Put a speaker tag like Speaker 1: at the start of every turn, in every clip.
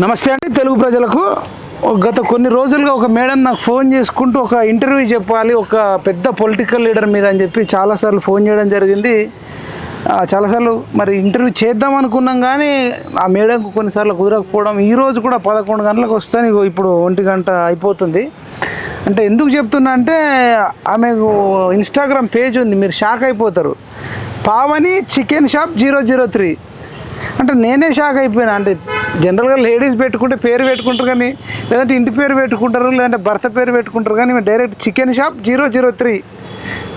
Speaker 1: నమస్తే అండి తెలుగు ప్రజలకు. గత కొన్ని రోజులుగా ఒక మేడం నాకు ఫోన్ చేసుకుంటూ ఒక ఇంటర్వ్యూ చెప్పాలి ఒక పెద్ద పొలిటికల్ లీడర్ మీద అని చెప్పి చాలాసార్లు ఫోన్ చేయడం జరిగింది. చాలాసార్లు మరి ఇంటర్వ్యూ చేద్దాం అనుకున్నాం కానీ ఆ మేడంకు కొన్నిసార్లు కుదరకపోవడం ఈరోజు కూడా పదకొండు గంటలకు వస్తాను ఇప్పుడు ఒంటి గంట అయిపోతుంది. అంటే ఎందుకు చెప్తున్నా అంటే ఆమెకు ఇన్స్టాగ్రామ్ పేజ్ ఉంది మీరు షాక్ అయిపోతారు. Pavani chicken shop zero zero three. అంటే నేనే షాక్ అయిపోయినా. అంటే జనరల్గా లేడీస్ పెట్టుకుంటే పేరు పెట్టుకుంటారు కానీ లేదంటే ఇంటి పేరు పెట్టుకుంటారు లేదంటే భర్త పేరు పెట్టుకుంటారు కానీ direct chicken shop zero zero three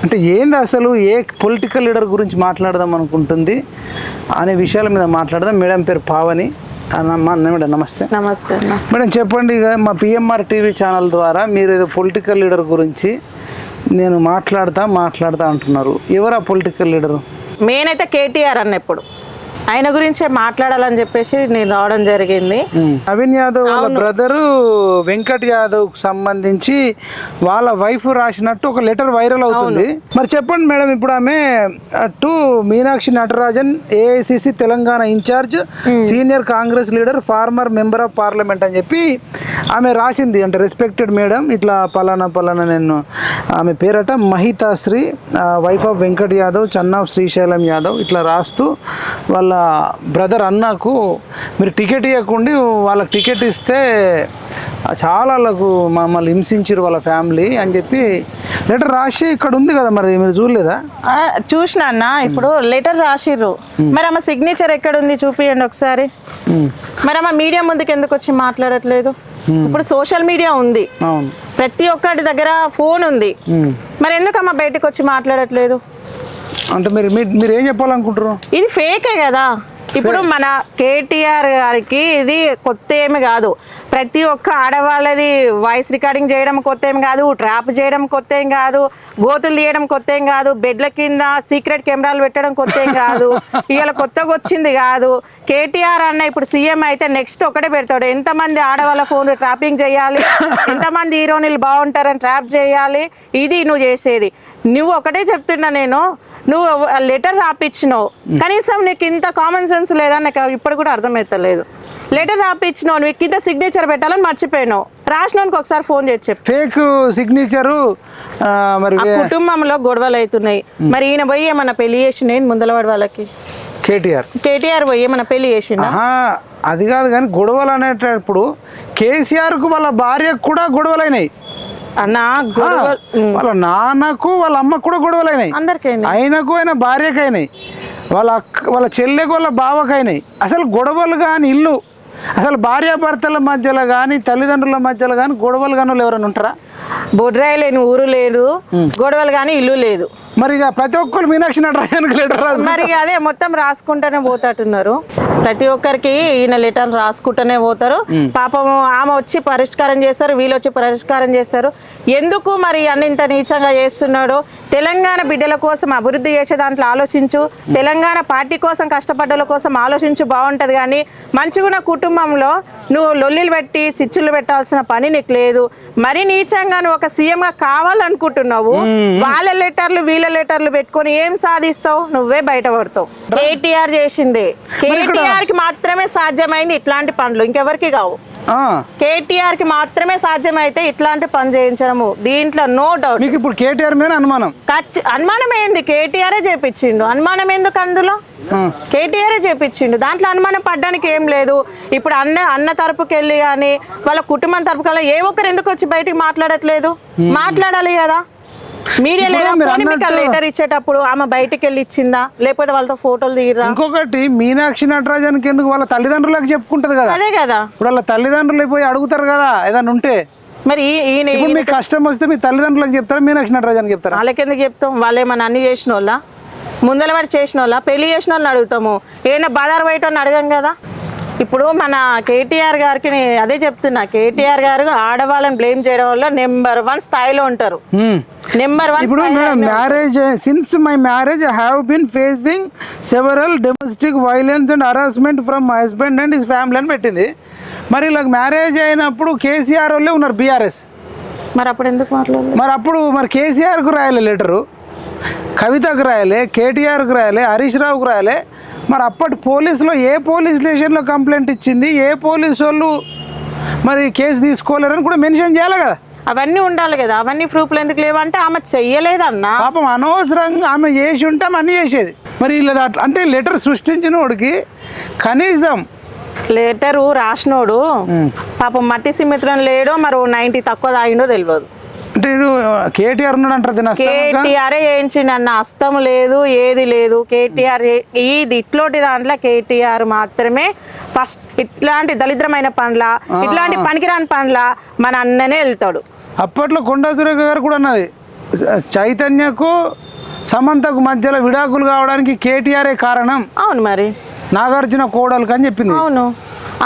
Speaker 1: అంటే ఏంది అసలు ఏ పొలిటికల్ లీడర్ గురించి మాట్లాడదాం అనుకుంటుంది అనే విషయాల మీద మాట్లాడదాం. మేడం పేరు పావని. మేడం నమస్తే.
Speaker 2: నమస్తే
Speaker 1: మేడం చెప్పండి ఇక మా పిఎంఆర్ టీవీ ఛానల్ ద్వారా మీరు ఏదో పొలిటికల్ లీడర్ గురించి నేను మాట్లాడతా మాట్లాడతా అంటున్నారు. ఎవరా పొలిటికల్ లీడరు
Speaker 2: మెయిన్ అయితే కేటీఆర్ అన్న ఇప్పుడు ఆయన గురించే మాట్లాడాలని చెప్పేసి నేను రావడం జరిగింది.
Speaker 1: నవీన్ యాదవ్ వాళ్ళ బ్రదరు వెంకట్ యాదవ్ సంబంధించి వాళ్ళ వైఫ్ రాసినట్టు ఒక లెటర్ వైరల్ అవుతుంది. మరి చెప్పండి మేడం ఇప్పుడు ఆమె to Meenakshi Natarajan AICC Telangana incharge senior Congress leader former member of parliament అని చెప్పి ఆమె రాసింది. అంటే రెస్పెక్టెడ్ మేడం ఇట్లా పలానా పలానా నేను ఆమె పేరట మహితాశ్రీ వైఫ్ ఆఫ్ వెంకట్ యాదవ్ చన్ ఆఫ్ శ్రీశైలం యాదవ్ ఇట్లా రాస్తూ వాళ్ళ బ్రదర్ అన్నకు మీరు టికెట్ ఇవ్వకుండా వాళ్ళకి టికెట్ ఇస్తే చాలా వాళ్ళకు మమ్మల్ని హింసించారు వాళ్ళ ఫ్యామిలీ అని చెప్పి లెటర్ రాసి ఇక్కడ ఉంది కదా మరి మీరు చూడలేదా?
Speaker 2: చూసిన అన్న ఇప్పుడు లెటర్ రాసిర్రు. మరి ఆమె సిగ్నేచర్ ఎక్కడ ఉంది చూపియండి ఒకసారి. మరి ఆమె మీడియా ముందుకు ఎందుకు వచ్చి మాట్లాడట్లేదు? ఇప్పుడు సోషల్ మీడియా ఉంది. ప్రతి ఒక్కటి దగ్గర ఫోన్ ఉంది. మరి ఎందుకు అమ్మ బయటకు వచ్చి మాట్లాడట్లేదు?
Speaker 1: అంటే మీరు మీరు ఏం చెప్పాలనుకుంటారు
Speaker 2: ఇది ఫేకే కదా. ఇప్పుడు మన కేటీఆర్ గారికి ఇది కొత్త ఏమి కాదు. ప్రతి ఒక్క ఆడవాళ్ళది వాయిస్ రికార్డింగ్ చేయడం కొత్త ఏం కాదు ట్రాప్ చేయడం కొత్త ఏం కాదు గోతులు తీయడం కొత్త ఏం కాదు బెడ్ల కింద సీక్రెట్ కెమెరాలు పెట్టడం కొత్త ఏం కాదు ఇవాళ కొత్తగా వచ్చింది కాదు. కేటీఆర్ అన్న ఇప్పుడు సీఎం అయితే నెక్స్ట్ ఒకటే పెడతాడు. ఎంతమంది ఆడవాళ్ళ ఫోన్ ట్రాపింగ్ చేయాలి? ఎంతమంది హీరోయిన్లు బాగుంటారని ట్రాప్ చేయాలి? ఇది నువ్వు చేసేది. నువ్వు ఒకటే చెప్తున్నా నేను. నువ్వు లెటర్ రాపిచ్చినావు. కనీసం నీకు ఇంత కామన్ సెన్స్ లేదా నాకు ఇప్పుడు కూడా అర్థమవుతలేదు లెటర్ రాపిచ్చినావు నువ్వు ఇంత సిగ్నేచర్ పెట్టాలని మర్చిపోయినావు. రాసినానికి ఒకసారి ఫోన్ చేసి చెప్పు.
Speaker 1: ఫేక్ సిగ్నేచరు మరి
Speaker 2: కుటుంబంలో గొడవలు అవుతున్నాయి. మరి ఈయన పోయి ఏమన్నా పెళ్ళి చేసిండే? ముందలవాడి వాళ్ళకి?
Speaker 1: కేటీఆర్.
Speaker 2: కేటీఆర్ పోయి ఏమన్నా పెళ్ళి చేసిండా?
Speaker 1: అది కాదు కానీ గొడవలు అనేటప్పుడు కేసీఆర్కు వాళ్ళ భార్యకు కూడా గొడవలైనాయి. వాళ్ళ నాన్నకు వాళ్ళ అమ్మకు కూడా గొడవలైనాయి.
Speaker 2: అందరికైనా
Speaker 1: ఆయనకు ఆయన భార్యకు అయినాయి వాళ్ళ అక్క వాళ్ళ చెల్లెకు వాళ్ళ బావకు అయినాయి అసలు గొడవలు కానీ ఇల్లు అసలు భార్యాభర్తల మధ్యలో కానీ తల్లిదండ్రుల మధ్యలో కానీ గొడవలు కానీ ఎవరైనా ఉంటారా?
Speaker 2: బొడ్రాయి లేని ఊరు లేదు గొడవలు కానీ ఇల్లు లేదు.
Speaker 1: మరి ప్రతి ఒక్కరు మీనాక్షి నటరాజన్కి లెటర్
Speaker 2: మరి అదే మొత్తం రాసుకుంటూనే పోతాటున్నారు ప్రతి ఒక్కరికి ఈయన లెటర్లు రాసుకుంటూనే పోతారు. పాపం ఆమె వచ్చి పరిష్కారం చేస్తారు వీళ్ళు వచ్చి పరిష్కారం చేస్తారు ఎందుకు మరి అన్ని ఇంత నీచంగా చేస్తున్నాడో? తెలంగాణ బిడ్డల కోసం అభివృద్ధి చేసే దాంట్లో ఆలోచించు. తెలంగాణ పార్టీ కోసం కష్టపడ్డల కోసం ఆలోచించు బాగుంటది కానీ మంచిగున్న కుటుంబంలో నువ్వు లొల్లిలు పెట్టి చిచ్చులు పెట్టాల్సిన పని నీకు లేదు. మరి నీచంగా నువ్వు ఒక సీఎం గా కావాలనుకుంటున్నావు వాళ్ళ లెటర్లు వీళ్ళ లెటర్లు పెట్టుకొని ఏం సాధిస్తావు? నువ్వే బయటపడతావు. కేటీఆర్ చేసిందే. కేటీఆర్కి మాత్రమే సాధ్యమైంది ఇట్లాంటి పనులు. ఇంకెవరికి కావు. కేటీఆర్కి మాత్రమే సాధ్యమైతే ఇట్లాంటి పని చేయించడము. దీంట్లో నో డౌట్.
Speaker 1: మీకు ఇప్పుడు కేటీఆర్ మీద అనుమానం?
Speaker 2: అనుమానం ఏంది? కేటీఆరే చేపించిండు. అనుమానం ఎందుకు అందులో. కేటీఆరే చేపించిండు. దాంట్లో అనుమానం పడ్డానికి ఏం లేదు. ఇప్పుడు అన్న అన్న తరపుకి వెళ్ళి కానీ వాళ్ళ కుటుంబం వెళ్ళి ఏ ఒక్కరు ఎందుకు వచ్చి బయటికి మాట్లాడట్లేదు? మాట్లాడాలి కదా. మీడియా లేదా మీకు లెటర్ ఇచ్చేటప్పుడు ఆమె బయటికి వెళ్ళి ఇచ్చిందా? లేకపోతే వాళ్ళతో ఫోటోలు దిగిరా
Speaker 1: ఇంకొకటి మీనాక్షి నటరాజన్కి ఎందుకు వాళ్ళ తల్లిదండ్రులకు చెప్పుకుంటది కదా?
Speaker 2: అదే కదా.
Speaker 1: ఇప్పుడు వాళ్ళ తల్లిదండ్రులు పోయి అడుగుతారు కదా ఏదైనా ఉంటే.
Speaker 2: మరి ఈయన
Speaker 1: మీకు కష్టం వస్తే మీ తల్లిదండ్రులకు చెప్తారా మీనాక్షి నటరాజన్కి చెప్తారా?
Speaker 2: వాళ్ళకెందుకు చెప్తాం? వాళ్ళు ఏమన్నా అన్ని చేసిన వాళ్ళ ముందల వాడు చేసిన వాళ్ళ పెళ్ళి చేసిన వాళ్ళని అడుగుతాము. ఏమైనా బజార్ బయట అడగం కదా? ఇప్పుడు మన కేటీఆర్ గారికి అదే చెప్తున్నా. కేటీఆర్ గారు ఆడవాళ్ళని బ్లేమ్ చేయడం వల్ల నెంబర్ వన్ స్థాయిలో ఉంటారు. నెంబర్ వన్
Speaker 1: ఇప్పుడు marriage since my marriage have been facing several domestic violence and harassment from my husband and his family అని పెట్టింది. మరి ఇలా మ్యారేజ్ అయినప్పుడు కేసీఆర్ వాళ్ళే ఉన్నారు బీఆర్ఎస్
Speaker 2: మరి అప్పుడు ఎందుకు మాట్లాడలేదు?
Speaker 1: మరి అప్పుడు మరి కేసీఆర్కు రాయాలి లెటరు కవితకు రాయాలి కేటీఆర్కు రాయాలి హరీష్ రావుకు రాయాలి. మరి అప్పటి పోలీసులో ఏ పోలీస్ స్టేషన్లో కంప్లైంట్ ఇచ్చింది ఏ పోలీసు వాళ్ళు మరి కేసు తీసుకోలేరని కూడా మెన్షన్ చేయాలి కదా.
Speaker 2: అవన్నీ ఉండాలి కదా అవన్నీ ప్రూఫ్లు ఎందుకు లేవంటే ఆమె చెయ్యలేదన్నా.
Speaker 1: పాపం అనవసరంగా ఆమె చేసి ఉంటే ఆమె అన్నీ చేసేది. మరి అట్లా అంటే లెటర్ సృష్టించిన వాడికి కనీసం
Speaker 2: లెటరు రాసినోడు పాపం మట్టి సిమిత్రం లేడో మరో నైన్టీ తక్కువ తాగిండో తెలియదు.
Speaker 1: అంటే కేటీఆర్ ఉన్నాడు అంటారు
Speaker 2: కేటీఆర్ చేయించింది అన్న అస్తం లేదు ఏది లేదు. కేటీఆర్ ఇది ఇట్లాంటి దాంట్లో కేటీఆర్ మాత్రమే ఫస్ట్ ఇట్లాంటి దరిద్రమైన పనుల ఇట్లాంటి పనికిరాని పనుల మన అన్ననే వెళ్తాడు.
Speaker 1: అప్పట్లో కొండా సురేఖ గారు కూడా అన్నది. చైతన్యకు సమంతకు మధ్యలో విడాకులు కావడానికి కేటీఆరే కారణం.
Speaker 2: అవును మరి.
Speaker 1: నాగార్జున కోడలు అని చెప్పింది.
Speaker 2: అవును.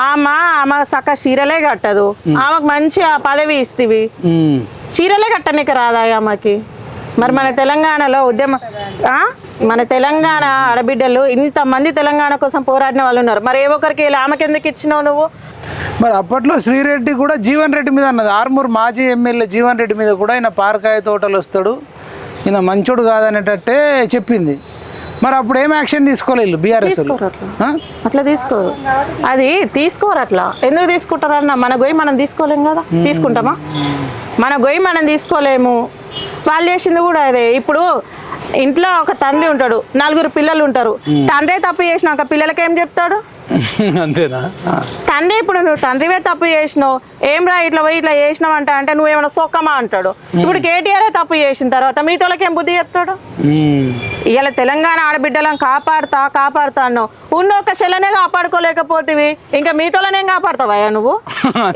Speaker 2: ఆమె ఆమె సక్క చీరలే కట్టదు. ఆమెకు మంచి ఆ పదవి ఇస్తేవి. చీరలే కట్టనీకి రాదా ఆమెకి? మరి మన తెలంగాణలో ఉద్యమ? మన తెలంగాణ ఆడబిడ్డలు ఇంతమంది తెలంగాణ కోసం పోరాడిన వాళ్ళు ఉన్నారు. మరి ఏ ఒక్కరికి ఇలా ఆమెకి ఎందుకు ఇచ్చినావు నువ్వు?
Speaker 1: మరి అప్పట్లో శ్రీరెడ్డి కూడా జీవన్ రెడ్డి మీద అన్నది. ఆర్మూర్ మాజీ ఎమ్మెల్యే జీవన్ రెడ్డి మీద కూడా ఈయన పారకాయ తోటలు వస్తాడు. ఈయన మంచోడు కాదనేటట్టే చెప్పింది. మరి అప్పుడు ఏం యాక్షన్ తీసుకోలేదు బీఆర్ఎస్
Speaker 2: అట్లా. తీసుకోరు. అది తీసుకోరు అట్లా. ఎందుకు తీసుకుంటారన్న? మన గొయ్యి మనం తీసుకోలేము కదా? తీసుకుంటామా? మన గొయ్యి మనం తీసుకోలేము. వాళ్ళు చేసింది కూడా అదే. ఇప్పుడు ఇంట్లో ఒక తండ్రి ఉంటాడు. నలుగురు పిల్లలు ఉంటారు. తండ్రే తప్పు చేసినాక పిల్లలకి ఏం చెప్తాడు?
Speaker 1: అంతేనా.
Speaker 2: తండ్రి ఇప్పుడు నువ్వు తండ్రివే తప్పు చేసినావు. ఏం రా ఇట్లా పోయి ఇట్లా చేసినావు అంట అంటే నువ్వేమైనా సొక్కమా అంటాడు. ఇప్పుడు కేటీఆర్ తప్పు చేసిన తర్వాత మీతోళ్ళకి ఏం బుద్ధి చెప్తాడు. ఇవాళ తెలంగాణ ఆడబిడ్డలను కాపాడుతా కాపాడుతా అన్నావు. ఉన్న ఒక చెల్లనే కాపాడుకోలేకపోతేవి. ఇంకా మీతోలనేం కాపాడుతావా నువ్వు?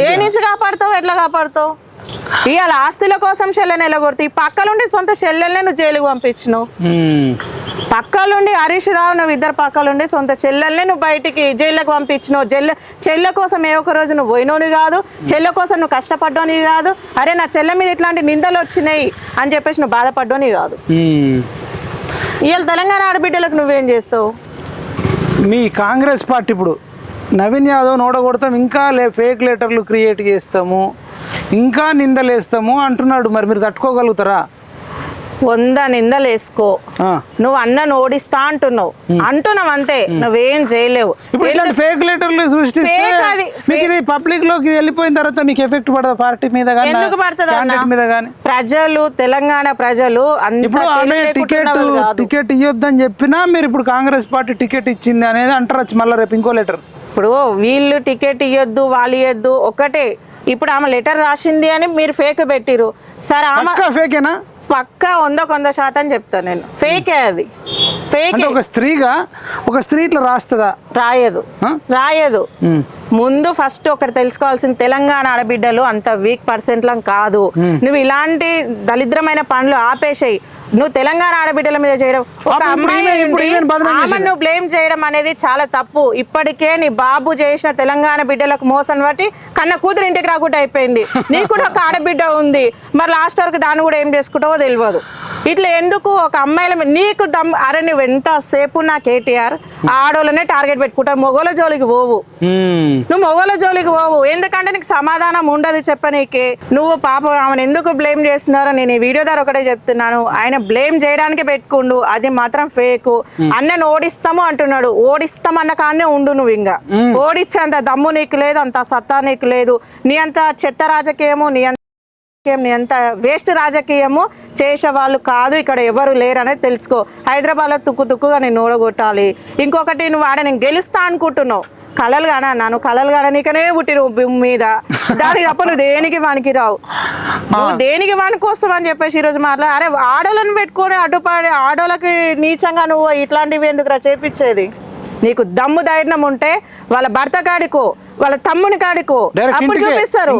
Speaker 2: ఏ నుంచి కాపాడుతావు ఎట్లా కాపాడుతావు? ఇవాళ ఆస్తుల కోసం చెల్లెని ఎలగొడుతూ పక్కలుండి సొంత చెల్లెల్నే నువ్వు జైలుకు పంపించినావు. పక్కలుండి హరీష్ రావు నువ్వు ఇద్దరు పక్కలుండి సొంత చెల్లెల్ని నువ్వు బయటికి జైల్లోకి పంపించినావు. జైలు చెల్లె కోసం ఏ ఒక్క రోజు నువ్వు పోయినోని కాదు చెల్లె కోసం నువ్వు కష్టపడ్డాని కాదు. అరే నా చెల్లె మీద ఇట్లాంటి నిందలు వచ్చినాయి అని చెప్పేసి నువ్వు బాధపడ్డాని కాదు. ఇవాళ తెలంగాణ ఆడబిడ్డలకు నువ్వేం చేస్తావు?
Speaker 1: మీ కాంగ్రెస్ పార్టీ ఇప్పుడు నవీన్ యాదవ్ నోడగొడతాం ఇంకా లే ఫేక్ లెటర్లు క్రియేట్ చేస్తాము ఇంకా నిందలేస్తాము అంటున్నాడు. మరి మీరు తట్టుకోగలుగుతారా?
Speaker 2: వంద నిందలు వేసుకో. నువ్వు అన్నను ఓడిస్తా అంటున్నావు. అంటున్నావు అంతే. నువ్వేం చేయలేవు.
Speaker 1: ఫేక్ లెటర్లు సృష్టిస్తే పబ్లిక్లోకి వెళ్ళిపోయిన తర్వాత మీకు ఎఫెక్ట్ పడదా? పార్టీ మీద కానీ
Speaker 2: ఎందుకు పడుతుంది ప్రజలు తెలంగాణ ప్రజలు
Speaker 1: ఇప్పుడు టికెట్. టికెట్ ఇవ్వద్దని చెప్పినా మీరు ఇప్పుడు కాంగ్రెస్ పార్టీ టికెట్ ఇచ్చింది అనేది అంటారు మళ్ళీ రేపు ఇంకో లెటర్
Speaker 2: ఇప్పుడు వీళ్ళు టికెట్ ఇవ్వద్దు వాళ్ళు ఇవ్వద్దు ఒకటే. ఇప్పుడు ఆమె లెటర్ రాసింది అని మీరు ఫేక్ పెట్టిరు సరే ఆమె
Speaker 1: ఫేకేనా
Speaker 2: పక్కా వంద కొంద శాతం చెప్తాను నేను. ఫేకే అది. ఫేక్.
Speaker 1: ఒక స్త్రీగా ఒక స్త్రీ ఇట్లా రాస్తుందా?
Speaker 2: రాయదు? రాయదు. ముందు ఫస్ట్ ఒకటి తెలుసుకోవాల్సిన తెలంగాణ ఆడబిడ్డలు అంత వీక్ పర్సెంట్లం కాదు. నువ్వు ఇలాంటి దరిద్రమైన పనులు ఆపేసాయి. నువ్వు తెలంగాణ ఆడబిడ్డల మీద చేయడం. ఒక అమ్మాయి నువ్వు బ్లేమ్ చేయడం అనేది చాలా తప్పు. ఇప్పటికే నీ బాబు చేసిన తెలంగాణ బిడ్డలకు మోసం బట్టి కన్న కూతురు ఇంటికి రాకుండా అయిపోయింది. నీకు కూడా ఒక ఆడబిడ్డ ఉంది. మరి లాస్ట్ వరకు దాన్ని కూడా ఏం చేసుకుంటావో తెలియదు. ఇట్లా ఎందుకు ఒక అమ్మాయిల నీకు దమ్ అరే నువ్వు ఎంత సేపు నా కేటీఆర్? ఆడోళ్ళనే టార్గెట్ పెట్టుకుంటావు మొగోల జోలికి పోవు. నువ్వు మొగల జోలికి పోవు. ఎందుకంటే నీకు సమాధానం ఉండదు చెప్పనీకి నువ్వు పాపం ఆమెను ఎందుకు బ్లేమ్ చేస్తున్నారో నేను ఈ వీడియో ద్వారా ఒకటే చెప్తున్నాను. ఆయన బ్లేమ్ చేయడానికి పెట్టుకుండు. అది మాత్రం ఫేక్ అన్నను ఓడిస్తాము అంటున్నాడు. ఓడిస్తామన్న కానే ఉండు నువ్వు ఇంకా ఓడిచ్చేంత దమ్ము నీకు లేదు అంత సత్తా నీకు లేదు. నీ అంత చెత్త రాజకీయము నీ అంత రాజకీయం అంత వేస్ట్ రాజకీయము చేసే వాళ్ళు కాదు ఇక్కడ ఎవరు లేరు అనేది తెలుసుకో. హైదరాబాద్లో తుక్కు తుక్కుగా నేను ఓడగొట్టాలి ఇంకొకటి నువ్వు ఆడ నేను గెలుస్తా అనుకుంటున్నావు. కలలు కానా నన్ను కలలు కానీకనే పుట్టి నువ్వు భూమి మీద. దానికి తప్ప నువ్వు దేనికి వానికి రావు నువ్వు దేనికి వానికి వస్తావు అని చెప్పేసి ఈరోజు మాట్లా అరే ఆడోళ్ళని పెట్టుకొని అడ్డుపడి ఆడోళ్ళకి నీచంగా నువ్వు ఇట్లాంటివి ఎందుకు చేపించేది? నీకు దమ్ము ధైర్యం ఉంటే వాళ్ళ భర్త కాడికో వాళ్ళ తమ్ముని కాడికో. అప్పుడు చూపిస్తారు.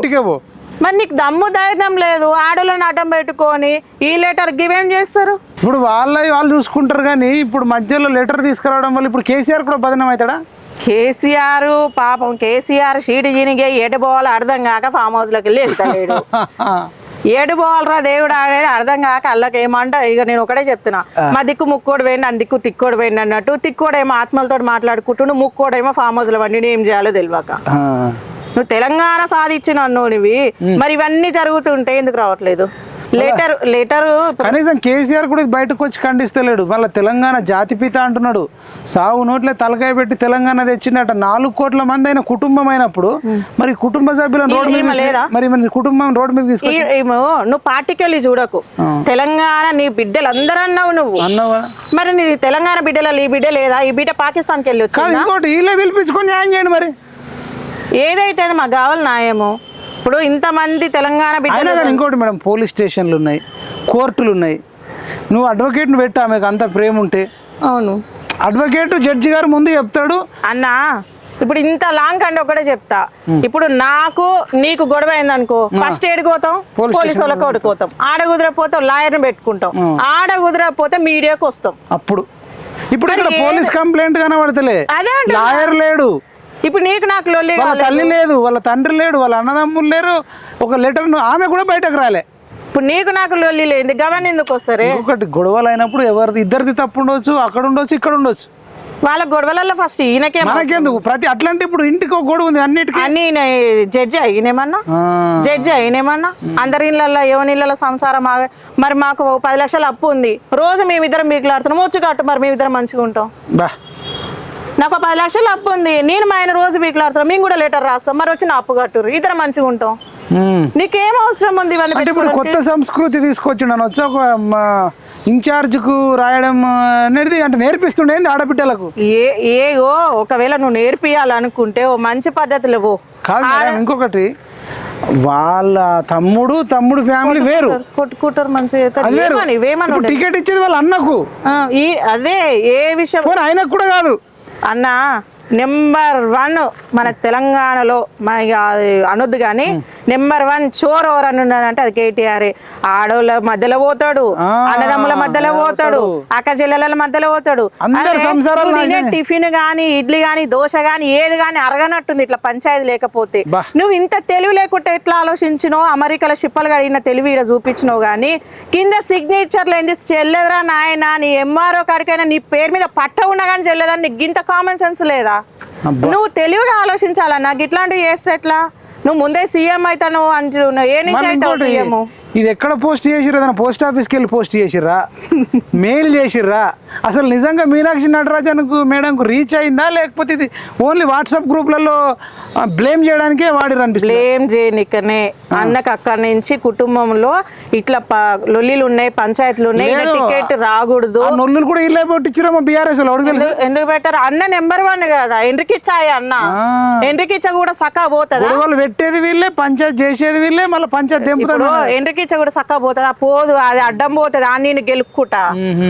Speaker 2: మరి నీకు దమ్ము ధైర్యం లేదు ఆడోళ్ళని అడ్డం పెట్టుకొని ఈ లెటర్ గివేం చేస్తారు?
Speaker 1: ఇప్పుడు వాళ్ళ వాళ్ళు చూసుకుంటారు కానీ ఇప్పుడు మధ్యలో లెటర్ తీసుకురావడం వల్ల ఇప్పుడు కేసీఆర్ కూడా బదనం అవుతాడా?
Speaker 2: కేసీఆర్ పాపం కేసీఆర్ షీటు జీనిగే ఎటు పోవాలో అర్థం కాక ఫామ్ హౌస్లోకి వెళ్ళి వెళ్తాడు ఏడు పోవాలరా దేవుడు అనేది అర్థం కాక అల్లకి ఏమంట ఇక నేను ఒకటే చెప్తున్నా. మా దిక్కు ముక్కోడు వేయండి అని దిక్కు తిక్కోడు వేయండి అన్నట్టు తిక్కోడేమో ఆత్మలతో మాట్లాడుకుంటుండు ముక్కోడేమో ఫామ్ హౌస్లో వండి ఏం చేయాలో తెలియక. నువ్వు తెలంగాణ సాధించిన అన్నోనివి మరి ఇవన్నీ జరుగుతుంటే ఎందుకు రావట్లేదు? లెటర్ లెటర్
Speaker 1: కనీసం కేసీఆర్ కూడా బయటకు వచ్చి ఖండిస్తలేడు. మళ్ళీ తెలంగాణ జాతిపిత అంటున్నాడు. సాగు నోట్లే తలకాయ పెట్టి తెలంగాణ తెచ్చిండట. నాలుగు కోట్ల మంది అయిన కుటుంబం అయినప్పుడు మరి కుటుంబ సభ్యులను రోడ్డు మీద? మరి మన కుటుంబం రోడ్డు మీద తీసుకు
Speaker 2: ఏమో నువ్వు పార్టీకెళ్ళి చూడకు. తెలంగాణ నీ బిడ్డలు అందరూ అన్నావు నువ్వు.
Speaker 1: అన్నావా?
Speaker 2: మరి నీ తెలంగాణ బిడ్డల ఈ బిడ్డ లేదా? ఈ బిడ్డ పాకిస్తాన్కి వెళ్ళి
Speaker 1: కాదు
Speaker 2: వచ్చిందా?
Speaker 1: ఇంకోటి వీళ్ళే పిలిపించుకొని న్యాయం చేయండి మరి.
Speaker 2: ఏదైతే మాకు కావాలి న్యాయము ఇప్పుడు ఇంతమంది తెలంగాణ
Speaker 1: అయినా కానీ ఇంకోటి మేడం పోలీస్ స్టేషన్లు ఉన్నాయి కోర్టులు ఉన్నాయి. నువ్వు అడ్వకేట్ని పెట్టు ఆమెకు అంత ప్రేమ ఉంటే.
Speaker 2: అవును.
Speaker 1: అడ్వకేట్ జడ్జి గారు ముందు చెప్తాడు.
Speaker 2: అన్నా ఇప్పుడు ఇంత లాంగ్ అంటే ఒకటే చెప్తా. ఇప్పుడు నాకు నీకు గొడవ అయింది అనుకో ఫస్ట్ ఏడుకోతాం
Speaker 1: పోలీస్
Speaker 2: పోలీసు వాళ్ళకి ఓడుకోతాం ఆడ కుదిరపోతాం లాయర్ని పెట్టుకుంటాం. ఆడ కుదిరపోతే మీడియాకి వస్తాం.
Speaker 1: అప్పుడు. ఇప్పుడు ఇక్కడ పోలీస్ కంప్లైంట్ కనబడతలే. లాయర్ లేడు.
Speaker 2: ఇప్పుడు నీకు నాకు లొల్లి
Speaker 1: వాళ్ళ. తల్లి లేదు వాళ్ళ తండ్రి లేడు వాళ్ళ అన్నదమ్ములు లేరు. ఒక లెటర్ ఆమె కూడా బయటకు రాలే.
Speaker 2: ఇప్పుడు నీకు నాకు లొల్లి లేదు గమని ఎందుకు వస్తారే?
Speaker 1: ఇంకొకటి గొడవలు అయినప్పుడు ఎవరిది ఇద్దరిది తప్పు ఉండొచ్చు అక్కడ ఉండొచ్చు ఇక్కడ ఉండొచ్చు.
Speaker 2: వాళ్ళ గొడవలలో ఫస్ట్ ఈయనకేం
Speaker 1: మనకెందుకు? ప్రతి అట్లాంటి ఇప్పుడు ఇంటికి ఒక గొడవ ఉంది అన్నిటికీ.
Speaker 2: అన్ని జడ్జి అయినేమన్నా? జడ్జి అయినేమన్నా? అందరి ఇళ్ళల్లో ఎవరి ఇళ్ళలో సంసారం ఆగ మరి మాకు పది లక్షల అప్పు ఉంది. రోజు మేమిద్దరం మీకులాడుతున్నాం వచ్చి కట్టు మరి మేమిద్దరం మంచిగా ఉంటాం
Speaker 1: బా.
Speaker 2: నాకు పది లక్షల అప్పు ఉంది. నేను మా ఆయన రోజు మీకులాడుతున్నాం మేము కూడా లెటర్ రాస్తాం. మరి వచ్చి నా అప్పు కట్టురు ఇద్దరం మంచిగా ఉంటాం. నీకేం అవసరం ఉంది
Speaker 1: అంటే ఇప్పుడు? కొత్త సంస్కృతి తీసుకొచ్చిండు వచ్చి ఒక ఇన్ఛార్జ్కు రాయడం అనేది అంటే నేర్పిస్తుండే ఆడబిడ్డలకు?
Speaker 2: ఏ ఏగో ఒకవేళ నువ్వు నేర్పియాలనుకుంటే ఓ మంచి పద్ధతిలో పో
Speaker 1: కాదు ఇంకొకటి. వాళ్ళ తమ్ముడు తమ్ముడు ఫ్యామిలీ వేరు.
Speaker 2: కొట్టుకుంటారు మంచిగా
Speaker 1: టికెట్ ఇచ్చేది వాళ్ళ అన్నకు.
Speaker 2: అదే ఏ విషయం
Speaker 1: ఆయనకు కూడా కాదు.
Speaker 2: అన్న నెంబర్ వన్ మన తెలంగాణలో మా అనొద్దు కానీ నెంబర్ వన్ చోర్ ఎవరు అని ఉన్నాడంటే అది కేటీఆర్ ఆడోళ్ళ మధ్యలో పోతాడు అన్నదమ్ముల మధ్యలో పోతాడు అక్క చెల్లెల మధ్యలో పోతాడు. టిఫిన్ గాని ఇడ్లీ గాని దోశ గాని ఏది గాని అరగనట్టుంది ఇట్లా పంచాయతీ లేకపోతే. నువ్వు ఇంత తెలివి లేకుండా ఎట్లా ఆలోచించినావు? అమెరికాలో షిప్పలు కడిగిన తెలివి ఇక్కడ చూపించినావు కానీ కింద సిగ్నేచర్లు ఏంది? చెల్లెదరా నాయన నీ ఎంఆర్ఓ కాడికైనా నీ పేరు మీద పట్ట ఉన్నా కానీ చెల్లెదని నీకు ఇంత కామన్ సెన్స్ లేదా. నువ్వు తెలివిగా ఆలోచించాలన్నా ఇట్లాంటివి చేస్తే ఎట్లా? నువ్వు ముందే సీఎం అవుతాను అంటున్నావు. ఏ నుంచి అవుతావు సీఎం?
Speaker 1: ఇది ఎక్కడ పోస్ట్ చేసిర్రు? ఏదైనా పోస్ట్ ఆఫీస్కి వెళ్ళి పోస్ట్ చేసిర్రా? మెయిల్ చేసిర్రా? అసలు నిజంగా మీనాక్షి నటరాజన్కు మేడంకు రీచ్ అయిందా? లేకపోతే ఇది ఓన్లీ వాట్సాప్ గ్రూప్లలో బ్లేమ్ చేయడానికే వాడిరు అనిపిస్తుంది?
Speaker 2: బ్లేమ్ చేయనికనే. అన్నకు అక్కడి నుంచి కుటుంబంలో ఇట్లా లొల్లిలు ఉన్నాయి పంచాయతీలు ఉన్నాయి. టికెట్ రాకూడదు.
Speaker 1: నొల్లులు కూడా ఇల్లే పొట్టిచ్చిరేమో బీఆర్ఎస్ వాళ్ళు
Speaker 2: ఎందుకు- పెట్టారు? అన్న నెంబర్ వన్ కదా. ఎండ్రికిచ్చాయి అన్న. ఎండ్రికిచ్చ కూడా సక్క పోతుందా?
Speaker 1: గొడవలు పెట్టేది వీళ్ళే పంచాయత్ చేసేది వీళ్ళే మళ్ళీ పంచాయత్
Speaker 2: ఇప్పుడు ఎండ్రికిచ్చ కూడా సక్క పోతుందా పోదు అది అడ్డం పోతుంది. ఆ నేను గెలుక్కుంటా.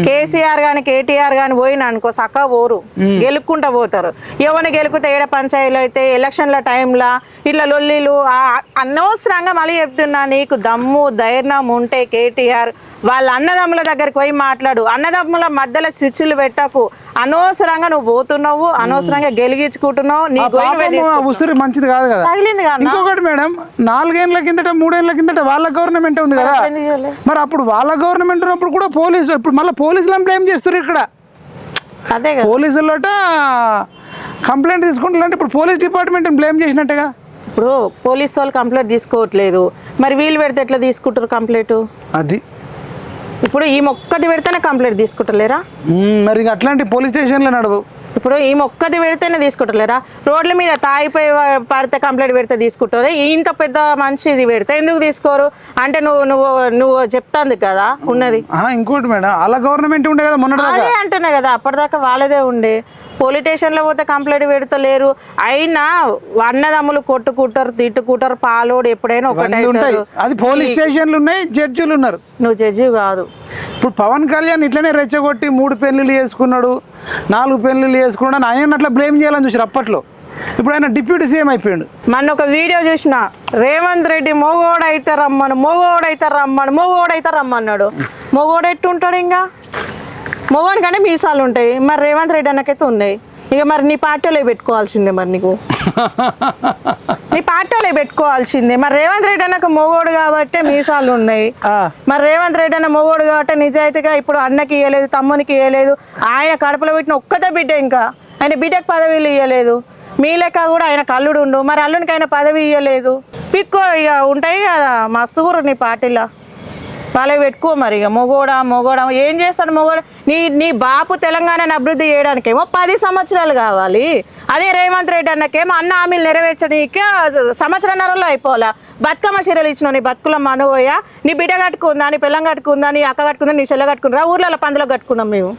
Speaker 2: కేసీఆర్ గాని కేటీఆర్ గాని పోయినా అనుకో సక్క పోరు. గెలుక్కుంటా పోతారు. ఎవరిని గెలుకుతే ఏడ పంచాయతీలు అయితే ఎలక్షన్ల టైంలో ఇట్లా లొల్లిలు ఆ- అనవసరంగా మళ్ళీ చెప్తున్నా నీకు దమ్ము ధైర్యం ఉంటే కేటీఆర్ వాళ్ళ అన్నదమ్ముల దగ్గరికి పోయి మాట్లాడు. అన్నదమ్ముల మధ్యలో చిచ్చులు పెట్టకు. అనవసరంగా నువ్వు పోతున్నావు అనవసరంగా గెలిగించుకుంటున్నావు నీ
Speaker 1: ఆ. ఉసిరి మంచిది కాదు కదా.
Speaker 2: తగిలింది
Speaker 1: ఇంకొకటి మేడం నాలుగేళ్ళ కిందట మూడేళ్ళ కిందట వాళ్ళ గవర్నమెంట్ ఉంది కదా? మరి అప్పుడు వాళ్ళ గవర్నమెంట్ ఉన్నప్పుడు కూడా పోలీసు ఇప్పుడు మళ్ళీ పోలీసులను బ్లేమ్ చేస్తారు ఇక్కడ?
Speaker 2: అదే
Speaker 1: పోలీసులట కంప్లైంట్ తీసుకుంటారంటే ఇప్పుడు పోలీస్ డిపార్ట్మెంట్ బ్లేమ్ చేసినట్టుగా?
Speaker 2: ఇప్పుడు పోలీస్ వాళ్ళు కంప్లైంట్ తీసుకోవట్లేదు. మరి వీళ్ళు పెడితే ఎట్లా తీసుకుంటారు కంప్లైంట్
Speaker 1: అది.
Speaker 2: ఇప్పుడు ఈ మొక్కది పెడితేనే కంప్లైంట్ తీసుకుంటలేరా?
Speaker 1: మరి అట్లాంటి పోలీస్ స్టేషన్లో నడవు.
Speaker 2: ఇప్పుడు ఈ మొక్కది పెడితేనే తీసుకుంటలేరా? రోడ్ల మీద తాగిపోయి వా- పడితే కంప్లైంట్ పెడితే తీసుకుంటారు? ఇంత పెద్ద మనిషిది పెడితే ఎందుకు తీసుకోరు? అంటే నువ్వు నువ్వు నువ్వు చెప్తాంది కదా ఉన్నది.
Speaker 1: ఇంకోటి మేడం వాళ్ళ గవర్నమెంట్ ఉండే కదా
Speaker 2: అదే అంటున్నా కదా అప్పటిదాకా వాళ్ళదే ఉండే. పోలీస్ స్టేషన్లో పోతే కంప్లైంట్ పెడతలేరు. అయినా అన్నదమ్ములు కొట్టుకుంటారు తిట్టుకుంటారు పాలోడు ఎప్పుడైనా ఒకటే
Speaker 1: అన్నీ ఉంటాయి. అది పోలీస్ స్టేషన్లు ఉన్నాయి జడ్జిలు ఉన్నారు.
Speaker 2: నువ్వు జడ్జి కాదు.
Speaker 1: ఇప్పుడు పవన్ కళ్యాణ్ ఇట్లనే రెచ్చగొట్టి మూడు పెళ్ళిళ్ళు చేసుకున్నాడు నాలుగు పెళ్ళిళ్ళు చేసుకున్నాడు ఆయన అట్లా బ్లేమ్ చేయాలని చూసారు అప్పట్లో. ఇప్పుడు ఆయన డిప్యూటీ సీఎం అయిపోయాడు.
Speaker 2: మొన్న ఒక వీడియో చూసిన రేవంత్ రెడ్డి మొగోడైతే రమ్మను మొగోడైతే రమ్మను మొగోడైతే రమ్మన్నాడు. మొగోడు ఎట్టుంటాడు ఇంకా? మొగోని కంటే మీసాలు ఉంటాయి. మరి రేవంత్ రెడ్డి అన్నకైతే ఉన్నాయి. ఇక మరి నీ పార్టీలో పెట్టుకోవాల్సిందే మరి నీకు. నీ పార్టీలో పెట్టుకోవాల్సిందే. మరి రేవంత్ రెడ్డి అన్నకు మొగోడు కాబట్టి మీసాలు ఉన్నాయి. మరి రేవంత్ రెడ్డి అన్న మొగోడు కాబట్టి నిజాయితీగా ఇప్పుడు అన్నకి ఇవ్వలేదు తమ్మునికి ఇవ్వలేదు ఆయన కడుపులో పెట్టిన ఒక్కతే బిడ్డ ఇంకా. ఆయన బిడ్డకు పదవిలు ఇవ్వలేదు మీ లెక్క కూడా ఆయన కల్లుడు ఉండు. మరి అల్లునికి ఆయన పదవి ఇవ్వలేదు పిక్కో ఇక ఉంటాయి కదా మస్తు నీ పార్టీలో. వాళ్ళకి పెట్టుకో మరి ఇక. మొగోడా మొగోడా. ఏం చేస్తాడు మొగోడా? నీ నీ బాపు తెలంగాణని అభివృద్ధి చేయడానికేమో పది సంవత్సరాలు కావాలి. అదే రేవంత్ రెడ్డి అన్నకేమో అన్న హామీలు నెరవేర్చనీకే సంవత్సరంన్నరలో అయిపోవాలా? బతుకమ్మ చీరలు ఇచ్చిన నీ బతుకులమ్మ అనుకోయా నీ బిడ్డ కట్టుకుందా నీ పిల్లం కట్టుకుందా నీ అక్క కట్టుకుందా నీ చెల్లె కట్టుకుందా? ఊర్లలో పందులకు కట్టుకున్నాం మేము.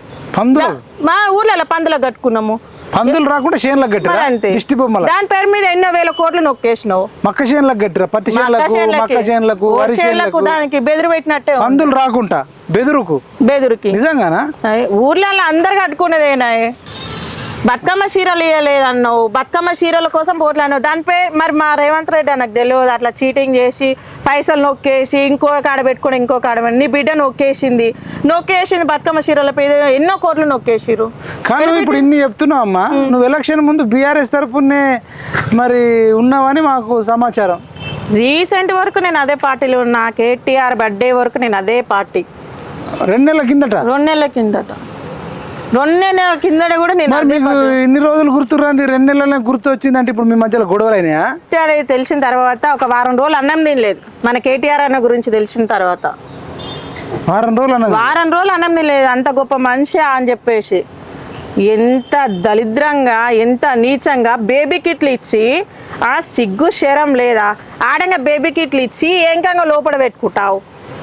Speaker 2: మా ఊర్లలో పందులకు కట్టుకున్నాము.
Speaker 1: పందులు రాకుండా చేనులకు గట్టిరా
Speaker 2: అంతే.
Speaker 1: దిష్టి బొమ్మల?
Speaker 2: దాని పేరు మీద ఎన్నో వేల కోట్లు నొక్కేసినావు.
Speaker 1: మక్క చేనులకు గట్టిరా పత్తి చేనులకు మక్క చేనులకు వరి
Speaker 2: చేనులకు దానికి బెదిరి పెట్టినట్టే.
Speaker 1: పందులు రాకుండా. బెదురుకు?
Speaker 2: బెదురుకి.
Speaker 1: నిజంగానా?
Speaker 2: ఊర్లలో అందరు కట్టుకునేదేనా బతుకమ్మ చీరలు ఇవ్వలేదు అన్నావు బతుకమ్మ చీరల కోసం పోట్లాడినావు. దానిపై మరి మా రేవంత్ రెడ్డి నాకు తెలియదు. అట్లా చీటింగ్ చేసి పైసలు నొక్కేసి ఇంకో కాడ పెట్టుకుని ఇంకో కాడ నీ బిడ్డ నొక్కేసింది. నొక్కేసింది బతుకమ్మ చీరల పై ఎన్నో కోట్లు నొక్కేసిరు
Speaker 1: కానీ ఇప్పుడు ఇన్ని చెప్తున్నావు అమ్మా. నువ్వు ఎలక్షన్ ముందు బీఆర్ఎస్ తరపునే మరి ఉన్నావని మాకు సమాచారం.
Speaker 2: రీసెంట్ వరకు నేను అదే పార్టీలో ఉన్నా. కేటీఆర్ బర్త్డే వరకు నేను అదే పార్టీ.
Speaker 1: రెండు నెలల కిందట?
Speaker 2: రెండు నెలల కిందట. రెండు నెలల కిందట కూడా నేను
Speaker 1: మరి మీకు ఇన్ని రోజులు గుర్తురాంది రెండు నెలలనే గుర్తు వచ్చిందంటే ఇప్పుడు మీ మధ్యలో గొడవలు అయినాయా
Speaker 2: పార్టీ అనేది తెలిసిన తర్వాత ఒక వారం రోజులు అన్నం తినలేదు. మన కేటీఆర్ అన్న గురించి తెలిసిన తర్వాత.
Speaker 1: వారం రోజులు అన్నది?
Speaker 2: వారం రోజులు అన్నం తినలేదు. అంత గొప్ప మనిషి అని చెప్పేసి. ఎంత దరిద్రంగా ఎంత నీచంగా బేబీ కిట్లు ఇచ్చి ఆ సిగ్గు శరం లేదా? ఆడంగా బేబీ కిట్లు ఇచ్చి ఏంకంగా లోపల పెట్టుకుంటావు.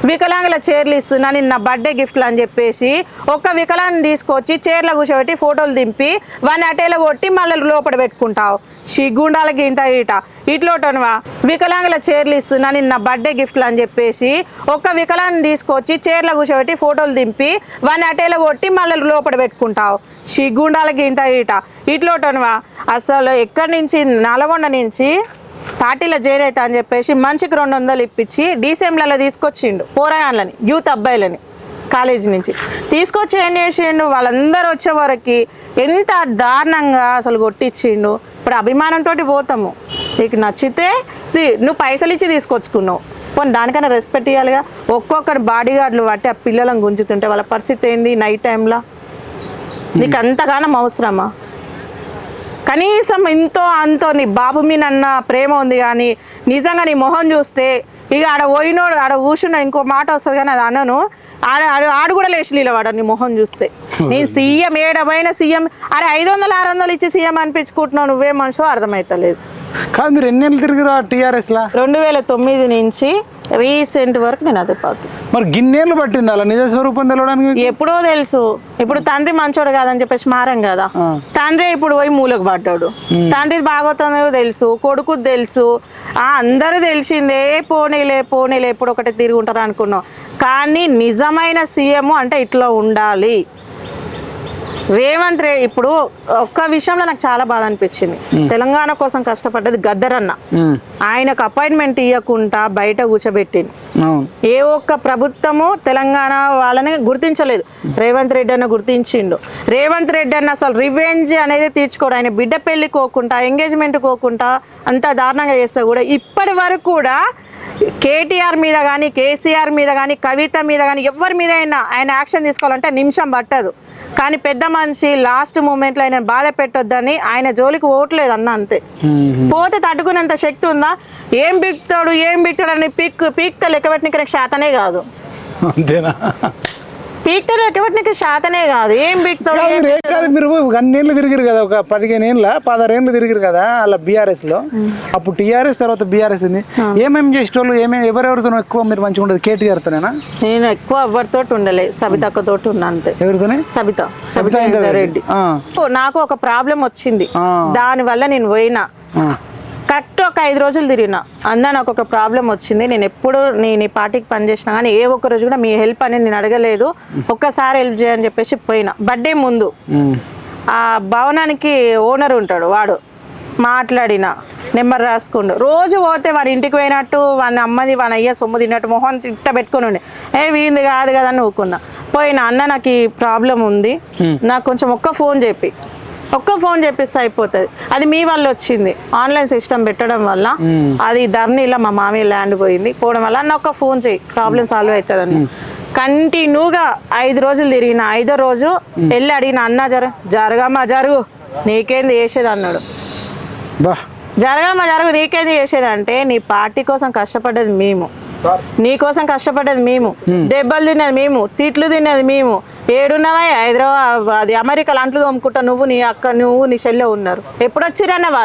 Speaker 2: వికలాంగుల చీరలు ఇస్తున్నా నేను నా బర్త్డే గిఫ్ట్లు అని చెప్పేసి ఒక్క వికలాంగ్ తీసుకొచ్చి చీరలో కూర్చోబెట్టి ఫోటోలు దింపి వాని అటేలో కొట్టి మళ్ళీ లోపల పెట్టుకుంటావు. సిగ్గుండాలకి ఇంత ఇట. ఇట్లోటనువా? వికలాంగుల చీరలు ఇస్తున్నా నేను నా బర్త్డే గిఫ్ట్లు అని చెప్పేసి ఒక్క వికలాంగ్ తీసుకొచ్చి చీరలో కూర్చోబెట్టి ఫోటోలు దింపి వాని అటేలో కొట్టి మళ్ళీ లోపల పెట్టుకుంటావు. సిగ్గుండాలకి ఇంత ఇట. ఇట్లోటనువా? అసలు ఎక్కడి నుంచి? నల్గొండ నుంచి? పార్టీలో జాయిన్ అవుతా అని చెప్పేసి మనిషికి రెండు వందలు ఇప్పించి డీసీఎంలలో తీసుకొచ్చిండు పోరాయాలని యూత్ అబ్బాయిలని కాలేజీ నుంచి. తీసుకొచ్చి ఏం చేసిండు? వాళ్ళందరూ వచ్చే వరకు ఎంత దారుణంగా అసలు కొట్టించిండు? ఇప్పుడు అభిమానంతో పోతాము. నీకు నచ్చితే నువ్వు పైసలు ఇచ్చి తీసుకొచ్చుకున్నావు. పోనీ దానికన్నా రెస్పెక్ట్ ఇవ్వాలిగా ఒక్కొక్కరు బాడీ గార్డులు బట్టి ఆ పిల్లలను గుంజుతుంటే వాళ్ళ పరిస్థితి ఏంది నైట్ టైంలో? నీకు అంతగానం అవసరమా? కనీసం ఇంతో అంతో నీ బాబు మీద అన్న ప్రేమ ఉంది కానీ నిజంగా నీ మొహం చూస్తే ఇక ఆడ పోయినోడు ఆడ కూర్చున్న ఇంకో మాట వస్తుంది కానీ అది అనను. ఆడ ఆడ- కూడా లేచి నిలవాడ నీ మొహం చూస్తే. నేను సీఎం ఏడమైన సీఎం అరే ఐదు వందలు ఆరు వందలు ఇచ్చి సీఎం అనిపించుకుంటున్నావు నువ్వే మనిషి అర్థమవుతలేదు
Speaker 1: కాదు మీరు ఎన్ని నెలలు తిరిగిరా
Speaker 2: రెండు వేల తొమ్మిది నుంచి రీసెంట్ వరకు నేను అదే పార్టీ.
Speaker 1: మరి గిన్నేళ్ళు పట్టింది అలా నిజ స్వరూపం తెలవడానికి?
Speaker 2: ఎప్పుడో తెలుసు. ఇప్పుడు తండ్రి మంచోడు కాదని చెప్పేసి మారం కదా. తండ్రి ఇప్పుడు పోయి మూలకు పడ్డాడు. తండ్రి బాగోతుందో తెలుసు కొడుకు తెలుసు. ఆ అందరూ తెలిసిందే పోనీలే పోనీలే ఎప్పుడు ఒకటి తిరిగి ఉంటారు అనుకున్నాం. కానీ నిజమైన సీఎం అంటే ఇట్లా ఉండాలి. రేవంత్ రే ఇప్పుడు ఒక్క విషయంలో నాకు చాలా బాధ అనిపించింది. తెలంగాణ కోసం కష్టపడ్డది గద్దరన్న. ఆయనకు అపాయింట్మెంట్ ఇవ్వకుండా బయట కూర్చోబెట్టింది ఏ ఒక్క ప్రభుత్వము తెలంగాణ వాళ్ళని గుర్తించలేదు. రేవంత్ రెడ్డి అన్న గుర్తించిండు. రేవంత్ రెడ్డి అన్న అసలు రివెంజ్ అనేది తీర్చుకోడు. ఆయన బిడ్డ పెళ్ళి కోకుండా ఎంగేజ్మెంట్ కోకుండా అంత దారుణంగా చేస్తే కూడా ఇప్పటి వరకు కూడా కేటీఆర్ మీద కానీ కేసీఆర్ మీద కానీ కవిత మీద కానీ ఎవరి మీద అయినా ఆయన యాక్షన్ తీసుకోవాలంటే నిమిషం పట్టదు. కానీ పెద్ద మనిషి లాస్ట్ మూమెంట్లో ఆయన బాధ పెట్టొద్దని ఆయన జోలికి ఓట్లేదు అన్న అంతే. పోతే తట్టుకునేంత శక్తి ఉందా? ఏం పీక్తాడు ఏం పీక్తాడు అని పీక్ పీక్తే లెక్క పెట్టడానికి శాతనే కాదు.
Speaker 1: అంతేనా?
Speaker 2: పీక్తే లెక్క పెట్టడానికి శాతనే కాదు. ఏం పీక్తాడు
Speaker 1: ఏం కాదు మీరు అన్నేళ్ళు తిరిగిరు కదా ఒక పదిహేను ఏళ్ళ పదహారేళ్ళు తిరిగిరు కదా అలా బీఆర్ఎస్లో అప్పుడు టీఆర్ఎస్ తర్వాత బీఆర్ఎస్ ఉంది. ఏమేమి చేసేటోళ్ళు ఏమేమి ఎవరెవరితో ఎక్కువ మీరు మంచిగా ఉండదు? కేటీఆర్ తోనేనా
Speaker 2: నేను ఎక్కువ ఎవరితో ఉండలే. సబితక్క తోటి ఉన్నా అంతే.
Speaker 1: ఎవరితోనే?
Speaker 2: సబిత.
Speaker 1: సబితా.
Speaker 2: రెడ్డి నాకు ఒక ప్రాబ్లం వచ్చింది. దాని వల్ల నేను పోయినా. కరెక్ట్ ఒక ఐదు రోజులు తిరిగిన. అన్న నాకు ఒక ప్రాబ్లం వచ్చింది. నేను ఎప్పుడు నేను ఈ పార్టీకి పనిచేసినా కానీ ఏ ఒక్క రోజు కూడా మీ హెల్ప్ అనేది నేను అడగలేదు. ఒక్కసారి హెల్ప్ చేయని చెప్పేసి పోయినా. బర్త్డే ముందు ఆ భవనానికి ఓనర్ ఉంటాడు వాడు. మాట్లాడిన. నెంబర్ రాసుకుండు. రోజు పోతే వాడి ఇంటికి పోయినట్టు వాని అమ్మది వాని అయ్య సొమ్ము తిన్నట్టు మొహం తిట్ట పెట్టుకొని ఉండే. ఏ వీంది కాదు కదా అని ఊకున్నా. పోయిన. అన్న నాకు ఈ ప్రాబ్లం ఉంది. నాకు కొంచెం ఒక్క ఫోన్ చెప్పి. ఒక్క ఫోన్ చెప్పిస్తే అయిపోతుంది. అది మీ వల్ల వచ్చింది. ఆన్లైన్ సిస్టమ్ పెట్టడం వల్ల అది ధర్నీలో మా మామయ్య ల్యాండ్ పోయింది. పోవడం వల్ల అన్న ఒక్క ఫోన్ చేయి ప్రాబ్లం సాల్వ్ అవుతుందని కంటిన్యూగా ఐదు రోజులు తిరిగిన ఐదో రోజు వెళ్ళి అడిగిన అన్న జర జరగమ్మా జరుగు నీకేంది చేసేది? అన్నాడు. జరగమ్మా జరుగు నీకేంది చేసేది? అంటే నీ పార్టీ కోసం కష్టపడ్డది మేము. నీకోసం కష్టపడ్డది మేము. దెబ్బలు తిన్నది మేము. తిట్లు తిన్నది మేము. ఏడున్నావా హైదరాబాద్ అది అమెరికాలో అంట్లు తోముకుంటా నువ్వు నీ అక్క నువ్వు నీ చెల్లె ఉన్నారు. ఎప్పుడు వచ్చిరన్న వాళ్ళు?